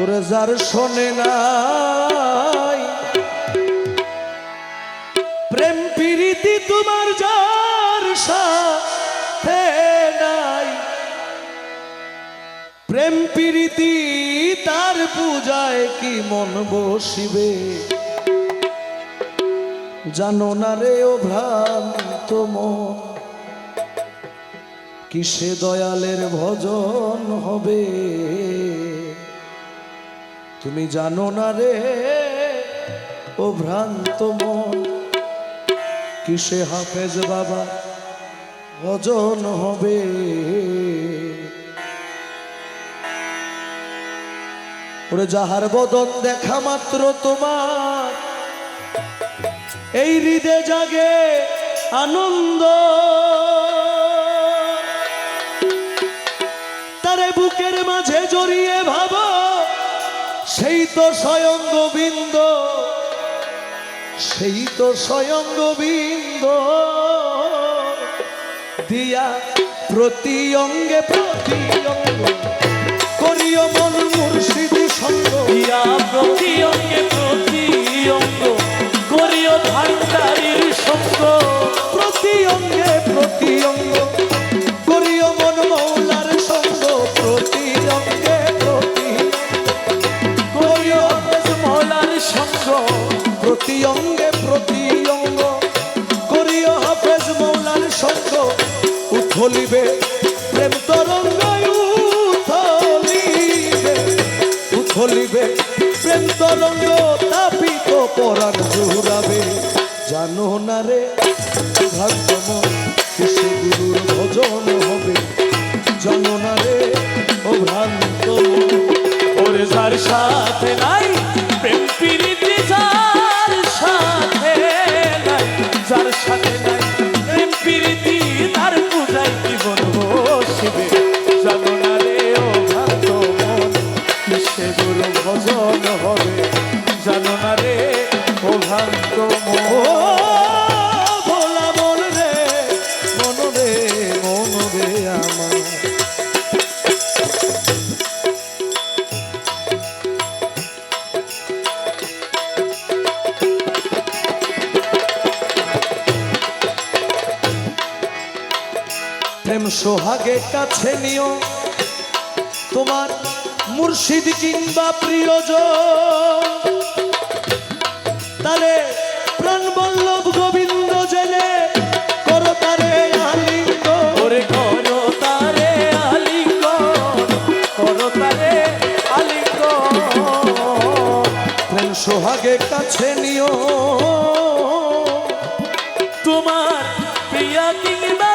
ওরে যার শোনে নাই। প্রেম প্রীতি তোমার যার সাথে নাই। প্রেম প্রীতি তার পূজায় কি মন বসিবে? জানো না রে ও ভ্রান্ত মন, কিসে দয়ালের ভজন হবে? তুমি জানো না রে, ও ভ্রান্ত মন, কিসে হাফেজ বাবা ভজন হবে? ওরে যাহার বদন দেখা মাত্র তোমার, এই হৃদে জাগে আনন্দ। তো স্বয়ং গোবিন্দ সেই তো স্বয়ং গোবিন্দ। দিয়া প্রতি অঙ্গে প্রতি উথলিবে প্রেম তরঙ্গ উথলিবে উথলিবে, প্রেম তরঙ্গ তাপিত পরাণ জুড়াবে জানো না রে, ভাগ্যম কিসে গুরুর ভজন হবে জানো না রে ভ্রান্ত। ওরে সাথে নাই প্রেম মন রে আমার। প্রেম সোহাগে কাছে নিও। তোমার মুর্শিদ কিংবা প্রিয়জন। তারে সোহাগে কাছে নিও। তোমার প্রিয়া কিংবা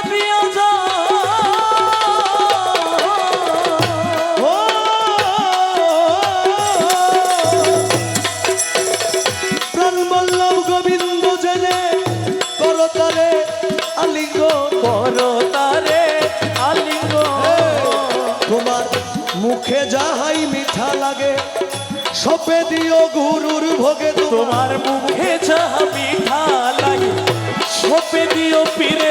প্রাণ বল্লভ গোবিন্দ জেনে আলিঙ্গ তোমার মুখে যাহাই মিঠা লাগে সপে দিও গুরুর ভোগে তোমার মুখে যাহা পিঠা লাগে। সপে দিও পীরের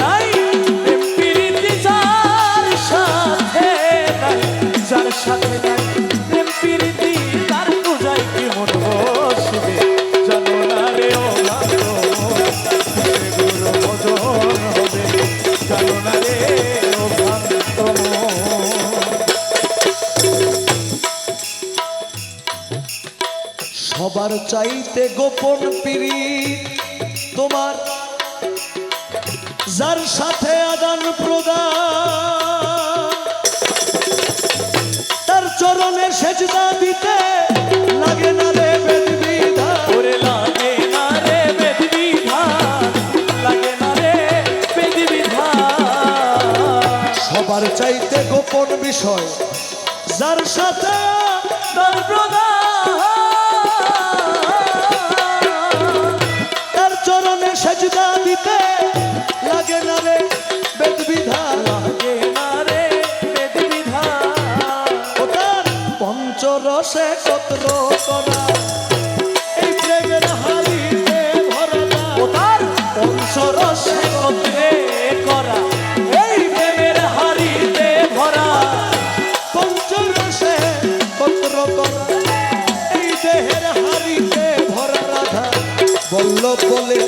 সবার চাইতে গোপন পিড়ি তোমার যার সাথে আদান প্রদান তার চরণে সেজদা দিতে লাগে না রে সবার চাইতে গোপন বিষয় যার সাথে তার প্রদান রসে কতর করা। এই প্রেমের হালিতে ভরা ও তার বংশ রসে কতরে করা। এই প্রেমের হালিতে ভরা। পঞ্চ রসে কতর করা। এই দেহের হালিতে ভরা রাধা। বল্লভ বলে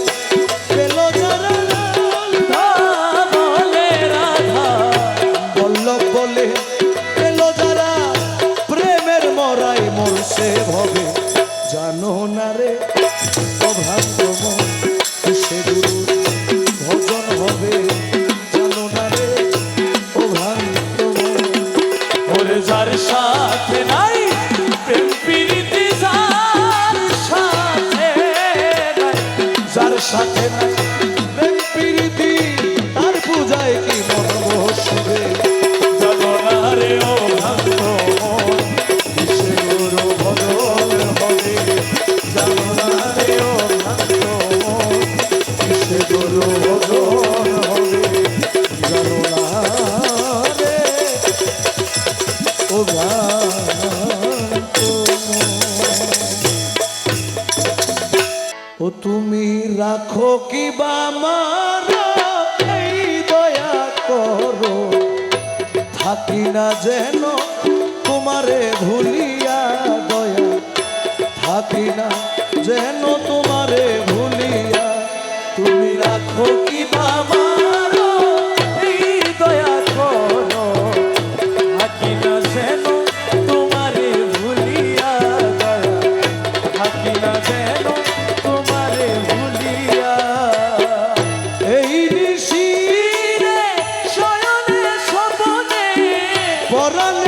রাখো কি বা মারা এই দয়া করো। থাকি না যেন তোমারে ভুলিয়া দয়া। থাকি না যেন তোমার বরণ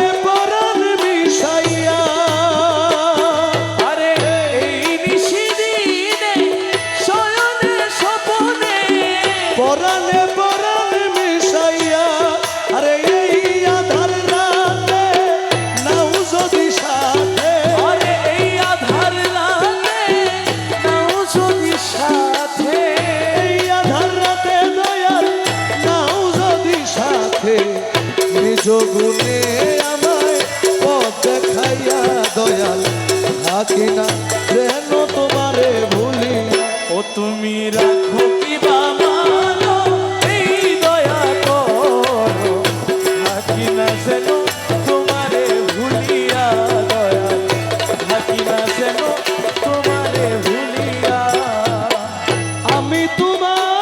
রাখি না কেন তোমারে ভুলি। ও তুমি রাখো কি বাবা দয়া করো। রাখি না যেন তোমারে ভুলিয়া। আমি তোমার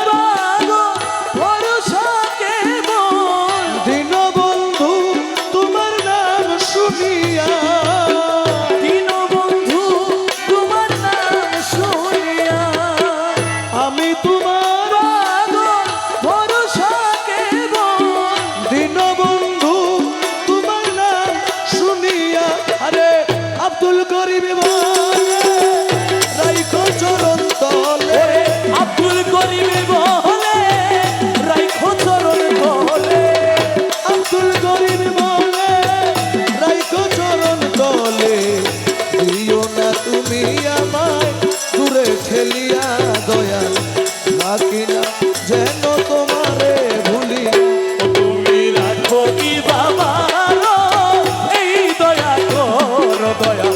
多呀。